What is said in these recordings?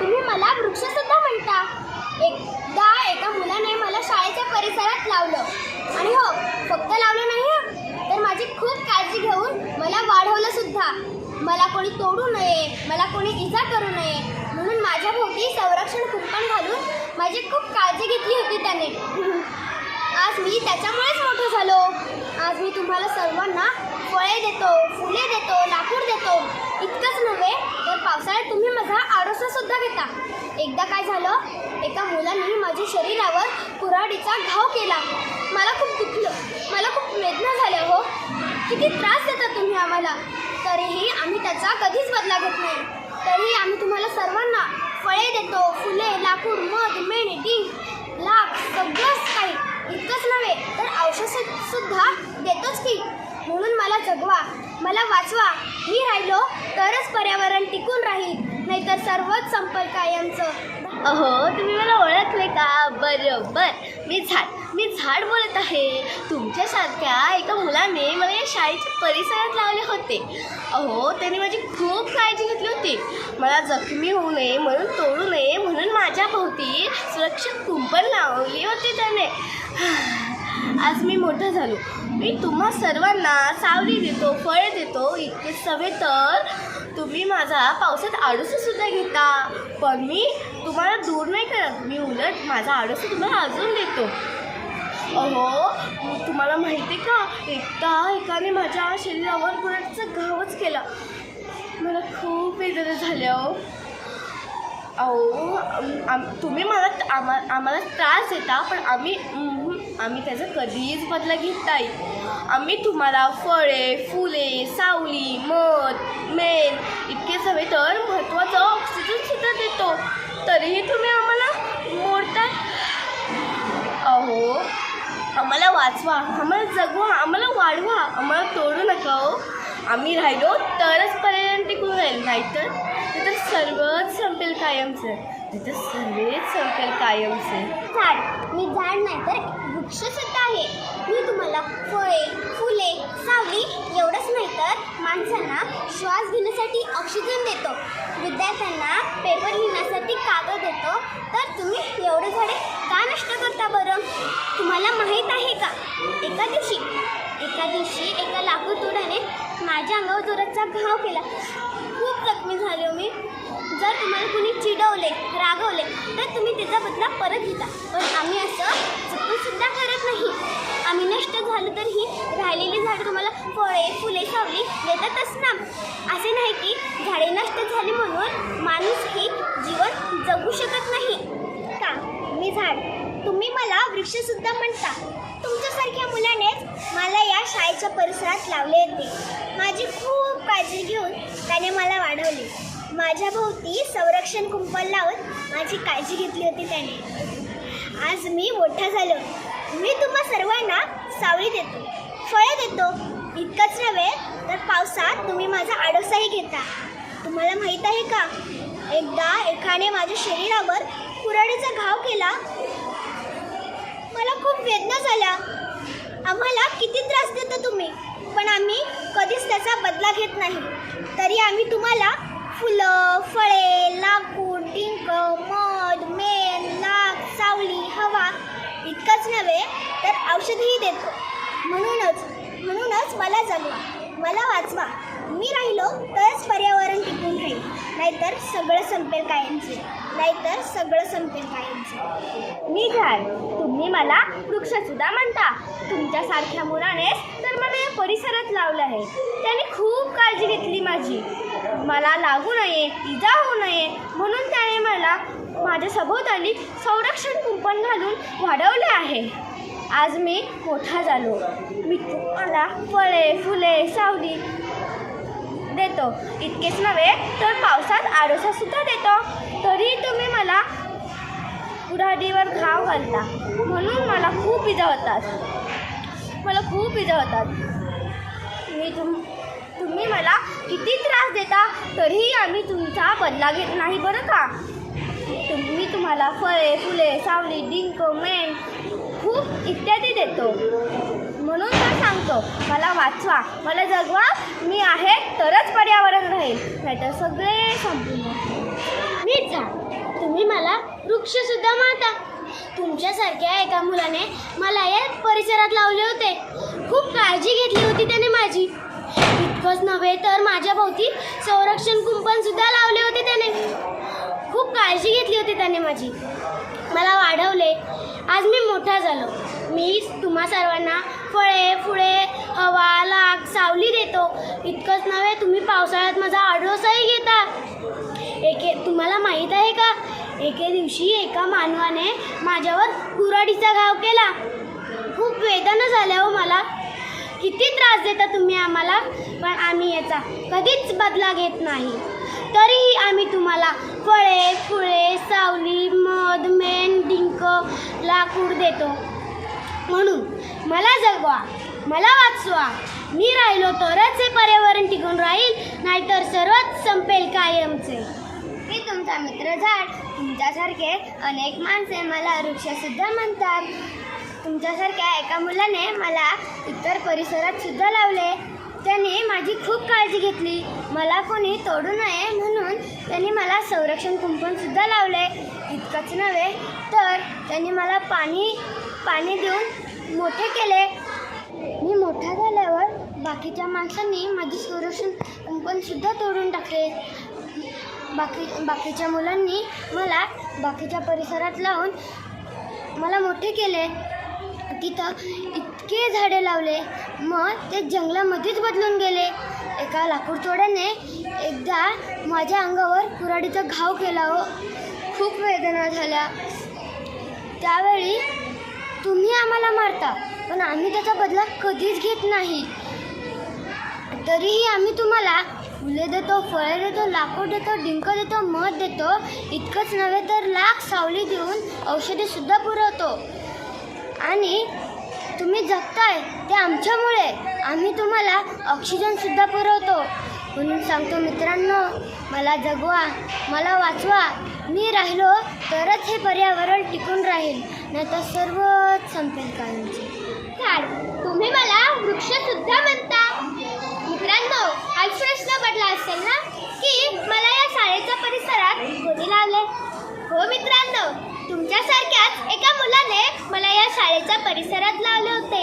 तुम्ही मला वृक्षसुद्धा म्हणता. एकदा एका मुलाने मला शाळेच्या परिसरात लावलं. आणि हो फक्त लावलं नाही तर माझी खूप काळजी घेऊन मला वाढवलं सुद्धा. मला कोणी तोडू नये मला कोणी इजा करू नये म्हणून माझ्या भोवती संरक्षण कुंपण घालून माझी खूप काळजी घेतली होती त्याने. आज मी त्याच्यामुळेच मोठं झालो. आज मी तुम्हाला सर्वांना फळे देतो फुले देतो लाकूड देतो. इतकंच नव्हे तर पावसाळ्यात तुम्ही माझा आडोसासुद्धा घेता. एकदा काय झालं? एका मुलाने माझ्या शरीरावर कुऱ्हाडीचा घाव केला. मला खूप दुखलं. मला खूप वेदना झाल्या हो. किती त्रास देता तुम्ही आम्हाला. तरीही आम्ही त्याचा कधीच बदला घेत नाही. तरीही आम्ही तुम्हाला सर्वांना फळे देतो फुले लाकूड मध मेण डिंक लाख सगळंच काही इतकंच नव्हे तर औषध सुद्धा देतोच की. म्हणून मला जगवा मला वाचवा. मी राहिलो तरच पर्यावरण टिकून राहील. नाहीतर सर्वच संपल कायमचं. अहो तुम्ही मला ओळखले का? बरोबर. मी झाड मी झाड बोलत आहे. तुमच्यासारख्या एका मुलाने मला या शाळेच्या परिसरात लावले होते. अहो त्याने माझी खूप काळजी घेतली होती. मला जखमी होऊ नये म्हणून तोडू नये म्हणून माझ्या भोवती सुरक्षित कुंपण लावली होती त्याने. आज मी मोठं झालो. मी तुम्हा सर्वांना सावली देतो फळे देतो. इतके सवे तर तुम्ही माझा पावसात आडूससुद्धा घेता. पण मी तुम्हाला दूर नाही करत. मी उलट माझा आळस तुम्हाला अजून देतो. अहो तुम्हाला माहिती आहे का? एकदा एकाने माझ्या शरीरावर गुराचा घावच केला. मला खूप वेदना झाल्या अहो. अहो आम- तुम्ही मला आम्हा आम्हाला त्रास देता पण आम्ही आम्ही त्याचा कधीच बदला घेत नाही. आम्ही तुम्हाला फळे फुले सावली मध मेण इतकेच हवे तर महत्त्वाचं ऑक्सिजनसुद्धा देतो. तरीही तुम्ही आम्हाला मोडताय अहो आम्हाला वाचवा आम्हाला जगवा आम्हाला वाढवा आम्हाला तोडू नका हो. आम्ही राहिलो तरच पर्यटन टिकून राहील नाहीतर तिथं सर्वच संपेल कायमचं. तिथं सर्वच संपेल कायमचं. झाड मी झाड नाही तर वृक्ष सुद्धा आहे. मी तुम्हाला फळे फुले सावली एवढंच नाही तर माणसांना श्वास घेण्यासाठी ऑक्सिजन देतो. विद्यार्थ्यांना पेपर लिहिण्यासाठी कागद देतो. तर तुम्ही एवढे झाडे का नष्ट करता बरं? तुम्हाला माहीत आहे का? एका दिवशी एका दिवशी एका लाकूड तोडाने माझ्या अंगावर जोराचा घाव केला. खूप जखमी झाले हो मी. जर तुम्हाला कुणी चिडवले रागवले तर तुम्ही त्याचा बदला परत घेता. पण आम्ही असं चुकूनसुद्धा करत नाही. आम्ही नष्ट झालो तरीही राहिलेली झाडं तुम्हाला फळे फुले सावली देतातच ना असे नाही की झाडे नष्ट झाली म्हणून माणूस ही जीवन जगू शकत नाही. का? मी झाड. तुम्ही मला वृक्षसुद्धा म्हणता. तुमच्यासारख्या मुलानेच मला या शाळेच्या परिसरात लावले होते. माझी खूप काळजी घेऊन त्याने मला वाढवली. माझ्या भोवती संरक्षण कुंपण लावून माझी काळजी घेतली होती त्याने. आज मी मोठा झालो. मी तुम्हा सर्वांना सावळी देतो फळे देतो. इतकंच नव्हे तर पावसात तुम्ही माझा आडोसाही घेता. तुम्हाला माहीत आहे का? एकदा एकाने माझ्या शरीरावर कुऱ्हाडीचा घाव केला. मला खूप वेदना झाल्या. आम्हाला किती त्रास देता तुम्ही? पण आम्ही कधीच त्याचा बदला घेत नाही. तरी आम्ही तुम्हाला फुलं फळे लाकूड डिंक मध मेण लाक सावली हवा इतकंच नव्हे तर औषधही देतो. म्हणूनच म्हणूनच मला जगवा. मला वाचवा. मी राहिलो तरच पर्यावरण टिकून राहील. नाहीतर सगळं संपेल कायमचे. नाहीतर सगळं संपेल कायमचे. मी झाड. तुम्ही मला वृक्षसुद्धा म्हणता. तुमच्यासारख्या मुलानेच तर मला या परिसरात लावलं आहे. त्याने खूप काळजी घेतली माझी. मला लागू नये इजा होऊ नये म्हणून त्याने मला माझ्या सभोवताली संरक्षण कुंपण घालून वाढवले आहे. आज मी मोठा झालो. मी तुम्हाला फळे फुले सावली देतो. इतकेच नव्हे तर पावसात आडोसासुद्धा देतो. तरी तुम्ही मला कुऱ्हाडीवर घाव घालता. म्हणून मला खूप इजा होतात मला खूप इजा होतात मी तुम तुम्ही मला किती त्रास देता तरीही आम्ही तुमचा बदला घेत नाही बरं का? तुम्ही तुम्हाला फळे फुले सावली डिंक मेण खूप इत्यादी देतो. म्हणून तर सांगतो मला वाचवा. मला जगवा. मी आहे तरच पर्यावरण राहील. नाहीतर सगळे संपून मी झाड तुम्ही मला वृक्षसुद्धा म्हणता तुमच्यासारख्या एका मुलाने मला या परिसरात लावले होते. खूप काळजी घेतली होती त्याने माझी. इतकंच नव्हे तर माझ्या भोवती संरक्षण कुंपण सुद्धा लावले होते त्याने. खूप काळजी घेतली होती त्याने माझी. मला वाढवले. आज मी मोठा झालो. मी तुम्हा सर्वांना फळे फुळे हवा लाग सावली देतो. इतकंच नव्हे तुम्ही पावसाळ्यात माझा आडोसाही घेता. एके तुम्हाला माहीत आहे का? एके दिवशी एका मानवाने माझ्यावर कुराडीचा घाव केला. खूप वेदना झाल्या हो मला. किती त्रास देता तुम्ही आम्हाला? पण आम्ही याचा कधीच बदला घेत नाही. तरीही आम्ही तुम्हाला फळे फुळे सावली मध मेण डिंक लाकूड देतो. म्हणून मला जगवा मला वाचवा. मी राहिलो तरच हे पर्यावरण टिकून राहील नाहीतर सर्वच संपेल कायमचे. मी तुमचा मित्र झाड तुमच्यासारखे अनेक माणसे मला वृक्षसुद्धा म्हणतात. तुमच्यासारख्या एका मुलाने मला इतर परिसरात सुद्धा लावले. त्याने माझी खूप काळजी घेतली. मला कोणी तोडू नये म्हणून त्यांनी मला संरक्षण कुंपणसुद्धा लावले. इतकंच नव्हे तर त्यांनी मला पाणी पाणी देऊन मोठे केले. मी मोठा झाल्यावर बाकीच्या माणसांनी माझी संरक्षण कुंपणसुद्धा तोडून टाकले. बाकी बाकीच्या मुलांनी मला बाकीच्या परिसरात लावून मला मोठे केले. तिथं इतके झाडे लावले. मग ते जंगलामध्येच बदलून गेले. एका लाकूडतोड्याने एकदा माझ्या अंगावर कुऱ्हाडीचा घाव केला हो. खूप वेदना झाल्या. त्यावेळी तुम्ही आम्हाला मारता पण आम्ही त्याचा बदला कधीच घेत नाही. तरीही आम्ही तुम्हाला फुले देतो फळे देतो लाकूड देतो डिंक देतो मध देतो इतकंच नव्हे तर लाख सावली देऊन औषधेसुद्धा पुरवतो. आणि तुम्ही जगताय ते आमच्यामुळे. आम्ही तुम्हाला ऑक्सिजनसुद्धा पुरवतो. म्हणून सांगतो मित्रांनो मला जगवा मला वाचवा. मी राहिलो तरच हे पर्यावरण टिकून राहील. नाहीतर सर्वच संपेल कायमचे झाड तुम्ही मला वृक्षसुद्धा म्हणता. मित्रांनो हाच प्रश्न पडला असेल ना की मला या शाळेच्या परिसरात कोणी लावले हो मित्र तुमच्यासारख्याच एका मुलाने मला या शाळेच्या परिसरात लावले होते.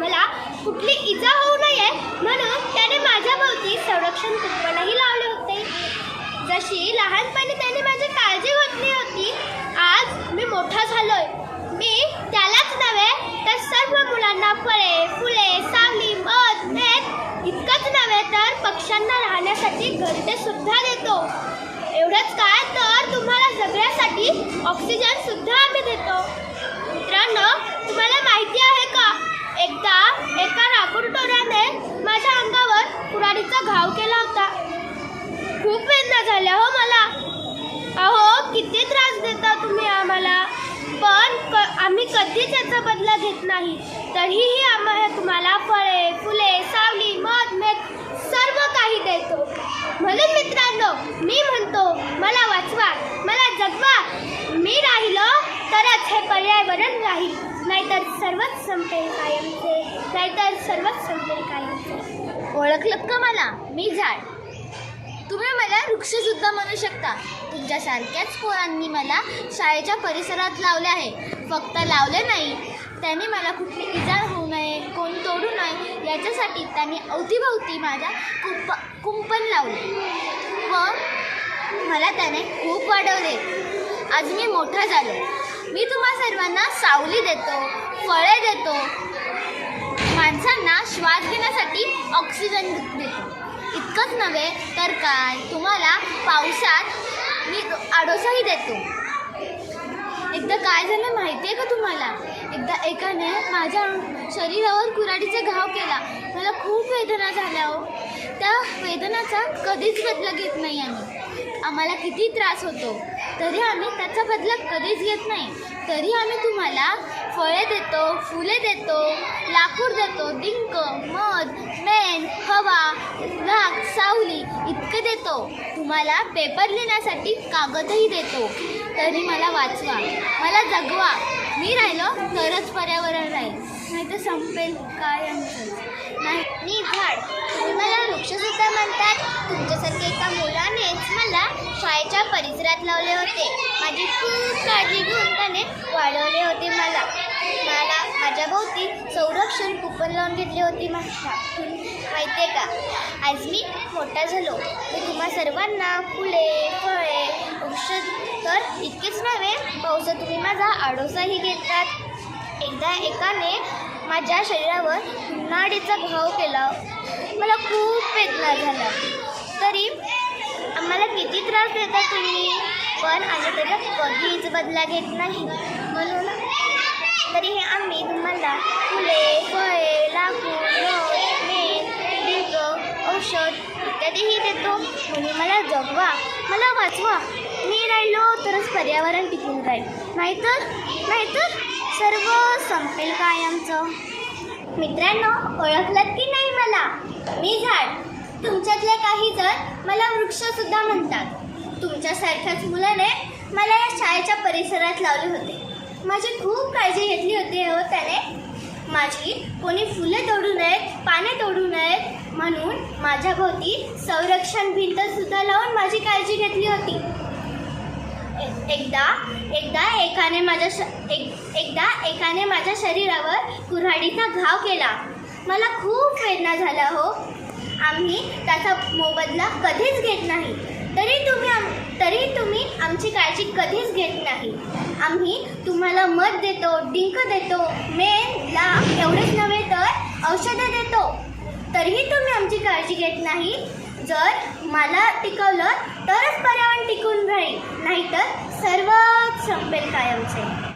मला कुठली इजा होऊ नये म्हणून त्याने माझ्या भोवती संरक्षण कुंपणही लावले होते. जशी लहानपणी त्याने माझी काळजी घेतली होती आज मी मोठा झालोय. मी त्यालाच नव्हे तर सर्व मुलांना फळे फुले सावली मध मेध इतकंच नव्हे तर पक्ष्यांना राहण्यासाठी घरटे सुद्धा देतो. एवढंच काय? तर तुम्हाला जगण्यासाठी ऑक्सिजन सुद्धा आम्ही देतो. मित्रांनो तुम्हाला माहिती आहे का? एकदा एका लाकूड टोऱ्याने माझ्या अंगावर कुऱ्हाडीचा घाव केला होता. खूप वेदना झाल्या हो मला. अहो किती त्रास देता तुम्ही आम्हाला. पण क आम्ही कधीच याचा बदला घेत नाही. तरीही आम्हाला तुम्हाला फळे फुले सावली मध मेध सर्व काही देतो. म्हणून मित्रांनो मी म्हणतो मी राहिलो तरच हे पर्यावरण राहील. नाहीतर सर्वच संपेल कायमचे नाहीतर सर्वच संपेल कायमचे. ओळखलं का मला? मी झाड तुम्ही मला वृक्षसुद्धा म्हणू शकता. तुमच्यासारख्याच पोरांनी मला शाळेच्या परिसरात लावले आहे. फक्त लावले नाही. त्यांनी मला कुठली इजा होऊ नये कोण तोडू नये याच्यासाठी त्यांनी अवतीभवती माझ्या कुंप कुंपण लावले. व मला त्याने खूप वाढवले. आज मी मोठा झालो. मी तुम्हा सर्वांना सावली देतो फळे देतो. माणसांना श्वास घेण्यासाठी ऑक्सिजन देतो. इतकंच नव्हे तर काय? तुम्हाला पावसात मी आडोसाही देतो. एकदा काय झालं माहिती आहे का तुम्हाला? एकदा एकाने माझ्या शरीरावर कुऱ्हाडीचा घाव केला. मला खूप वेदना झाल्या हो. त्या वेदनाचा कधीच बदला घेत नाही आम्ही. आम्हाला किती त्रास होतो. तरी आम्ही त्याचा बदला कधीच घेत नाही. तरी आम्ही तुम्हाला फळे देतो फुले देतो लाकूड देतो डिंक मध मेण हवा राख सावली इतकं देतो. तुम्हाला पेपर लिहिण्यासाठी कागदही देतो. तरी मला वाचवा मला जगवा. मी राहिलो तरच पर्यावरण राहील. नाही तर संपेल काय आमचं? नाही मी झाड. तुम्ही मला वृक्षसुद्धा म्हणतात तुमच्यासारख्या एका मुलानेच मला शाळेच्या परिसरात लावले होते. माझी खूप काळजी घेऊन त्याने वाढवले होते मला. मला माझ्या भोवती संरक्षण कुपन लावून घेतली होती माझ्या. माहिती आहे का? आज मी मोठा झालो. मी तुम्हा सर्वांना फुले फळे औषध तर इतकेच नव्हे पावसा तुम्ही माझा आडोसाही घेतात. एकदा एकाने माझ्या शरीरावर नाडीचा घाव केला. मला खूप वेदना झाला तरी आम्हाला किती त्रास देता तुम्ही? पण आम्ही त्याचा कधीच बदला घेत नाही. म्हणून तरी हे आम्ही तुम्हाला फुले फळे लाकूड रस मेण औषध इत्यादीही देतो. म्हणून मला जगवा मला वाचवा. मी राहिलो तरच पर्यावरण टिकून राहील. नाहीतर नाहीतर सर्व संपेल काय आमचं? मित्रांनो ओळखलं की नाही मला? मी झाड. तुमच्यातले काही जण मला वृक्षसुद्धा म्हणतात. तुमच्यासारख्याच मुलाने मला या शाळेच्या परिसरात लावले होते. माझी खूप काळजी घेतली होती हो त्याने. माझी कोणी फुले तोडू नयेत पाने तोडू नयेत म्हणून माझ्या भोवती संरक्षण भिंत सुद्धा लावून माझी काळजी घेतली होती. एकदा एकदा एकाने माझ्या श एक एकदा एकाने माझ्या शरीरावर कुऱ्हाडीचा घाव केला. मला खूप वेदना झाला हो. आम्ही त्याचा मोबदला कधीच घेत नाही. तरी तुम्ही आम तरी तुम्ही आमची काळजी कधीच घेत नाही. आम्ही तुम्हाला मध देतो डिंक देतो मेन लाख एवढेच नव्हे तर औषधं देतो. तरीही तुम्ही आमची काळजी घेत नाही. जर मला टिकवलं तरच पर्यावरण टिकून राहील. नाहीतर सर्वच संपेल कायमचे.